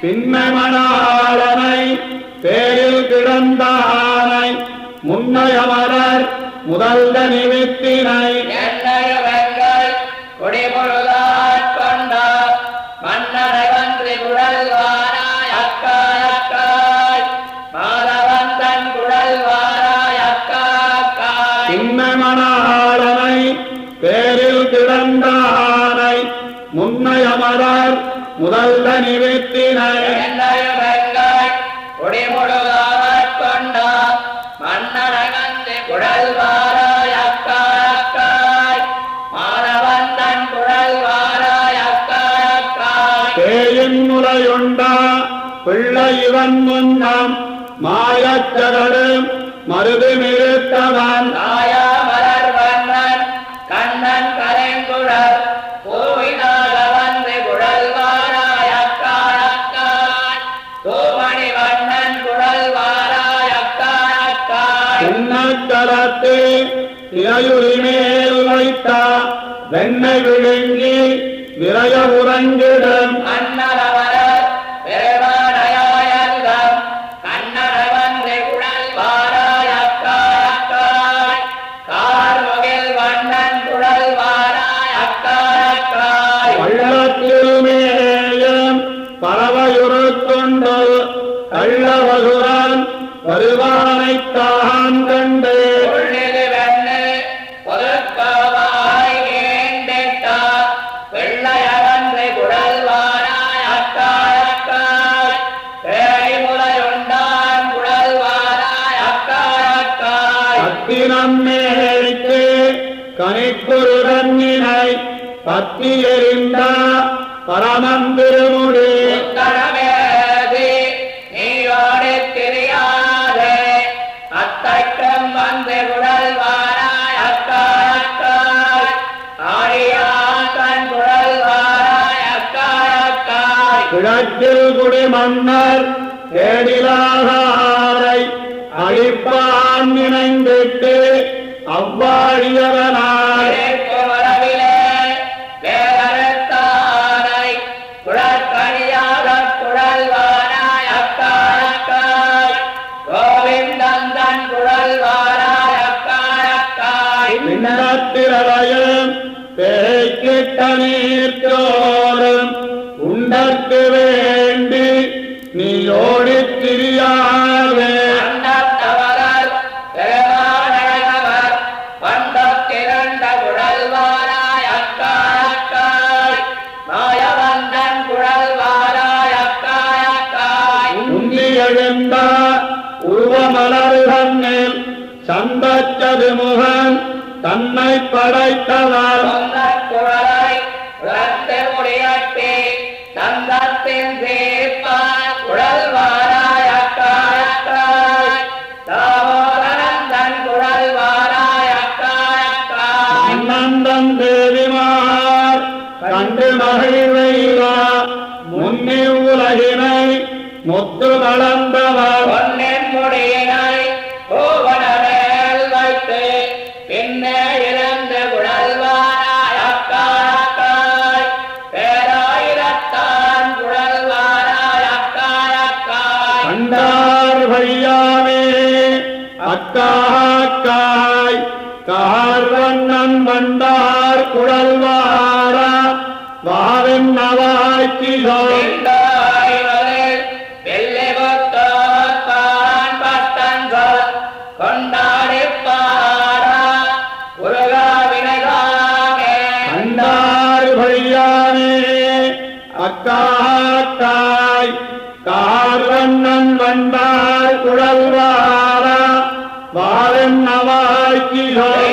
பின்னை மணாளனை பேரில் கிடந்தானை முன்னையமரர் முதல்ல நிமித்தினை பேரில் கிடந்தானை முன்னையமரர் முதல்ல முறையுண்டா பிள்ளை இவன் முன்னம். மாயச்சகடும் மருது நிறுத்தவன் சின்னக்கலத்து திரையுரிமேல் வைத்த வெண்ணெய் விழுங்கி விரைய உறங்கிடும். அண்ணலவரர் பெருமானையாயல்கம் கண்ணன வந்து குழல்வாராய் அக்காய் அக்காய் ஆழியான் தன் குழல்வாராய் அக்காய் அக்காய் கிழக்கில் குடி மன்னர் தேடிலாகாரை அழிப்பான் நினைந்திட்டு அவ்வாழியவனாய் வரவிலே வேகரத்தானை குழற்கணியாகக் குழல்வாராய் சந்தச்சது முகன் தன்னை படைத்தவர் தந்தத்தின் தீர்ப்பான் குழல்வாராய் அக்காய் அக்காய் தாமோதரன் தன் குழல்வாராய் அக்காய் அக்காய் அண்ணந்தன் தேவிமார் கண்டு மகிழ்வைவா முன்னி உலகினை முத்து வளர்ந்தவர் அக்காக்காய் கார்வண்ணன் வண்டார் குழல்வார. வாவின் நவாய்க்கிலோ கொண்டாடிவரில் வெள்ளிபுத்தோத்தான் பட்டங்கள் குழல்வார வாவின் நவாய்க்கிலோ